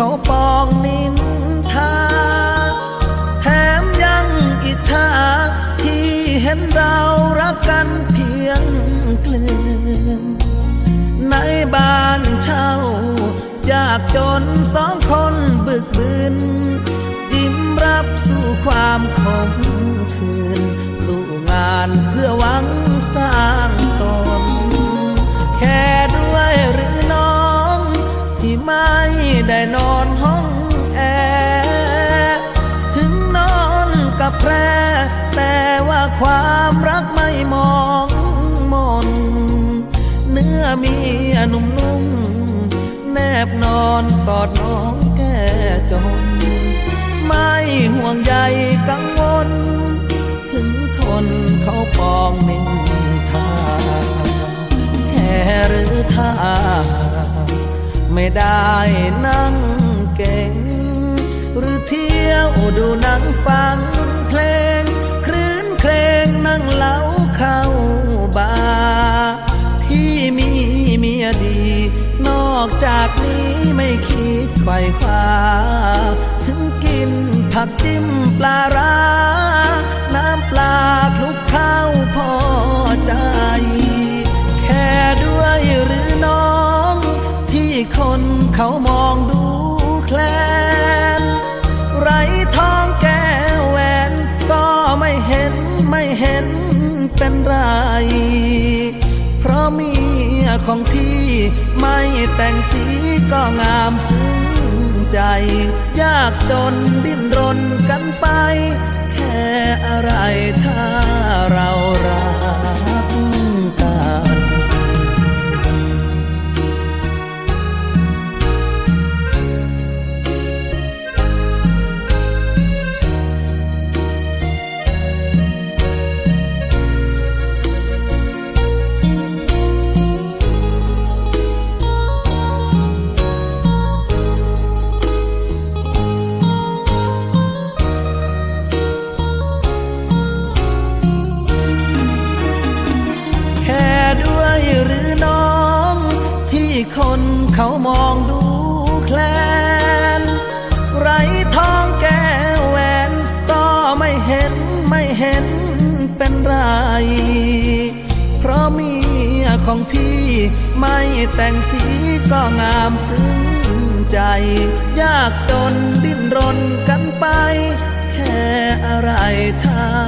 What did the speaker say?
เขาปองนินทา แถมยังอิจฉาที่เห็นเรารักกันเพียงเกลื่อนในบ้านเช่ายากจนสองคนบึกบืน ยิ้มรับสู่ความขมขื่นสู่งานเพื่อหวังสร้า ความรักไม่มองมน เนื้อมียหนุ่มแนบนอนกอดน้องแก่จน ไม่ห่วงใยกังวล ถึงคนเขาปองนินทาแค่หรือถ้าไม่ได้นั่งเก่ง หรือเที่ยวดูหนังฟังเพลง จากนี้ไม่คิดไขว่คว้าถึงกินผักจิ้มปลาร้า น้ำปลาคลุกข้าวพอใจ แค่ด้วยหรือน้อง ที่คนเขามองดูแคลน ไรทองแก้แหวนก็ไม่เห็นไม่เห็นเป็นไร เพราะเมียของพี่ไม่แต่งสีก็งามซึ้งใจ ยากจนดิ้นรนกันไป แค่อะไรถ้า คนเขามองดูแคลน ไรทองแก้แหวนก็ไม่เห็นไม่เห็นเป็นไร เพราะเมียของพี่ไม่แต่งสีก็งามซึ้งใจ ยากจนดิ้นรนกันไป แค่อะไรถ้าเรา